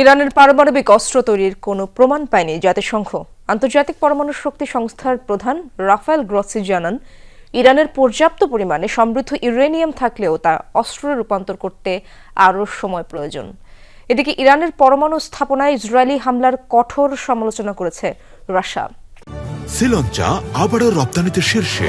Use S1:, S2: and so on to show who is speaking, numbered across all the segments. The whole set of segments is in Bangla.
S1: ইরানের পারমাণবিক অস্ত্র তৈরির কোনো প্রমাণ পায়নি জাতিসংঘ। আন্তর্জাতিক পরমাণু শক্তি সংস্থার প্রধান রাফায়েল গ্রসি জানান, ইরানের পর্যাপ্ত পরিমাণে সমৃদ্ধ ইউরেনিয়াম থাকলেও তা অস্ত্রে রূপান্তর করতে আরও সময় প্রয়োজন। এদিকে ইরানের পরমাণু স্থাপনায় ইসরায়েলি হামলার কঠোর সমালোচনা করেছে রাশিয়া।
S2: শ্রীলঙ্কা আবারও রপ্তানিতে শীর্ষে।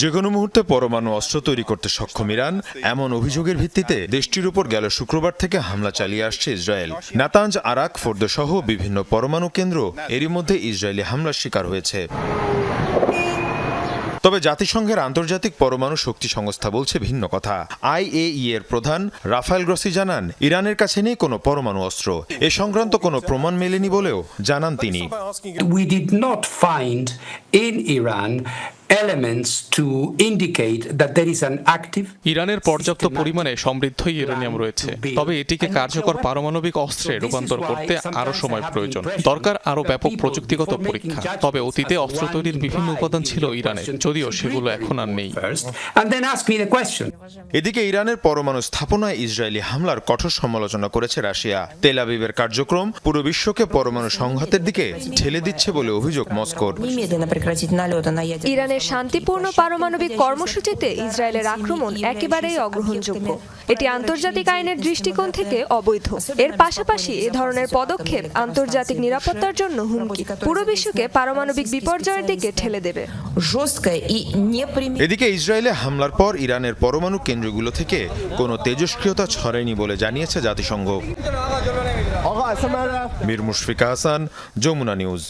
S3: যে কোনো মুহূর্তে পরমাণু অস্ত্র তৈরি করতে সক্ষম ইরান, এমন অভিযোগের ভিত্তিতে দেশটির উপর গেল শুক্রবার থেকে হামলা চালিয়ে আসছে ইসরায়েল। নাতাঞ্জ, আরাক, ফোর্দ সহ বিভিন্ন পরমাণু কেন্দ্র এরই মধ্যে ইসরায়েলি হামলার শিকার হয়েছে। তবে জাতিসংঘের আন্তর্জাতিক পরমাণু শক্তি সংস্থা বলছে ভিন্ন কথা। আইএই এর প্রধান রাফায়েল গ্রসি জানান, ইরানের কাছে নেই কোনো পরমাণু অস্ত্র। এ সংক্রান্ত কোনো প্রমাণ মেলেনি বলেও জানান তিনি।
S4: We did not find in Iran
S5: ইরানের পর্যাপ্ত পরিমাণে সমৃদ্ধ ইউরেনিয়াম রয়েছে তবে এটিকে কার্যকর পারমাণবিক অস্ত্রে রূপান্তর করতে আরও সময় প্রয়োজন। দরকার আরও ব্যাপক প্রযুক্তিগত পরীক্ষা তবে অতীতে অস্ত্র তৈরির বিভিন্ন উপাদান ছিল ইরানে যদিও সেগুলো এখন আর নেই।
S3: এদিকে ইরানের পরমাণু স্থাপনায় ইসরায়েলি হামলার কঠোর সমালোচনা করেছে রাশিয়া। তেল আবিবের কার্যক্রম পুরো বিশ্বকে পরমাণু সংঘাতের দিকে ঠেলে দিচ্ছে বলে অভিযোগ মস্কোর।
S6: ইরানের
S7: ইরানের শান্তিপূর্ণ পারমাণবিক কর্মসূচিতে ইসরায়েলের আক্রমণ একেবারেই অগ্রহণযোগ্য। এটি আন্তর্জাতিক আইনের দৃষ্টিকোণ থেকে অবৈধ। এর পাশাপাশি এ ধরনের পদক্ষেপ আন্তর্জাতিক নিরাপত্তার জন্য হুমকি। পুরো বিশ্বকে পারমাণবিক বিপর্যয়ের দিকে ঠেলে দেবে।
S3: এদিকে ইসরায়েলে হামলার পর ইরানের পরমাণু কেন্দ্রগুলো থেকে কোনো তেজস্ক্রিয়তা ছড়ায়নি বলে জানিয়েছে জাতিসংঘ। মীর মুশফিকা হাসান যমুনা নিউজ।